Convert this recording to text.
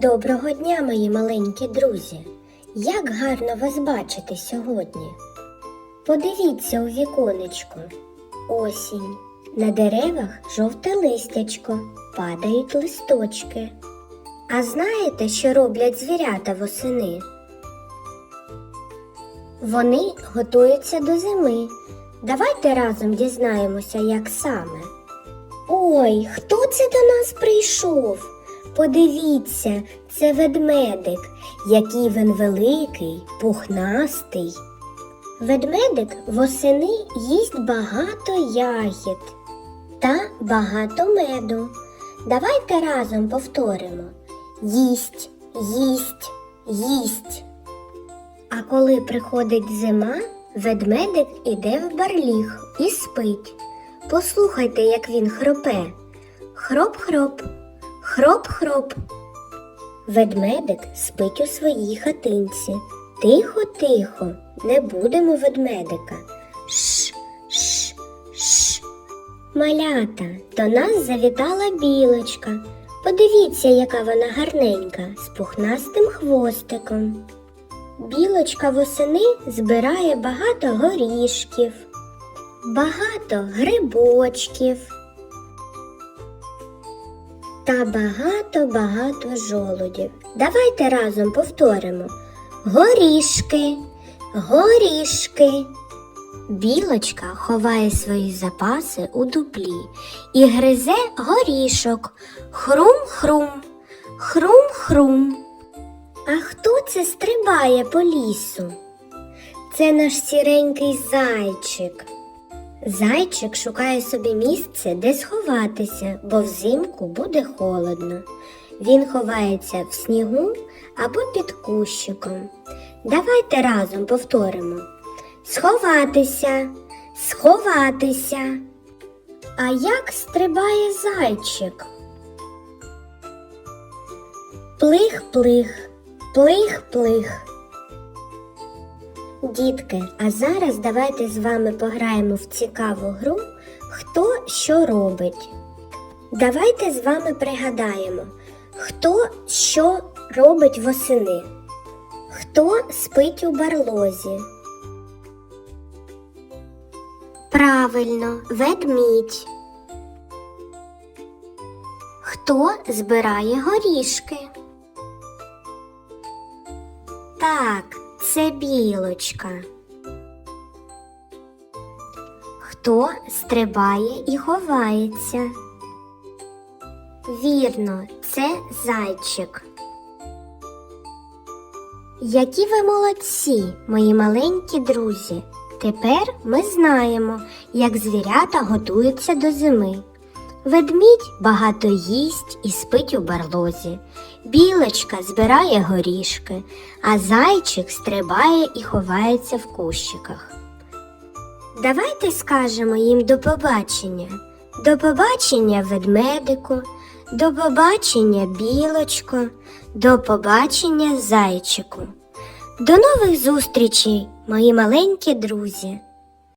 Доброго дня, мої маленькі друзі! Як гарно вас бачити сьогодні. Подивіться у віконечко. Осінь. На деревах жовте листячко, падають листочки. А знаєте, що роблять звірята восени? Вони готуються до зими. Давайте разом дізнаємося, як саме. Ой, хто це до нас прийшов? Подивіться, це ведмедик, який він великий, пухнастий. Ведмедик восени їсть багато ягід та багато меду. Давайте разом повторимо: їсть, їсть, їсть. А коли приходить зима, ведмедик іде в барліг і спить. Послухайте, як він хропе. Хроп-хроп, хроп-хроп. Ведмедик спить у своїй хатинці. Тихо-тихо, не будемо ведмедика. Ш, ш, ш. Малята, до нас завітала білочка. Подивіться, яка вона гарненька, з пухнастим хвостиком. Білочка восени збирає багато горішків, багато грибочків та багато-багато жолудів. Давайте разом повторимо. Горішки, горішки. Білочка ховає свої запаси у дуплі і гризе горішок. Хрум-хрум, хрум-хрум. А хто це стрибає по лісу? Це наш сіренький зайчик. Зайчик шукає собі місце, де сховатися, бо взимку буде холодно. Він ховається в снігу або під кущиком. Давайте разом повторимо: сховатися, сховатися. А як стрибає зайчик? Плих-плих, плих-плих. Дітки, а зараз давайте з вами пограємо в цікаву гру Хто що робить. Давайте з вами пригадаємо, хто що робить восени, хто спить у барлозі. Правильно, ведмідь. Хто збирає горішки? Так, це білочка. Хто стрибає і ховається? Вірно, це зайчик. Які ви молодці, мої маленькі друзі. Тепер ми знаємо, як звірята готуються до зими. Ведмідь багато їсть і спить у барлозі. Білочка збирає горішки, а зайчик стрибає і ховається в кущиках. Давайте скажемо їм до побачення. До побачення ведмедику, до побачення білочко, до побачення зайчику. До нових зустрічей, мої маленькі друзі!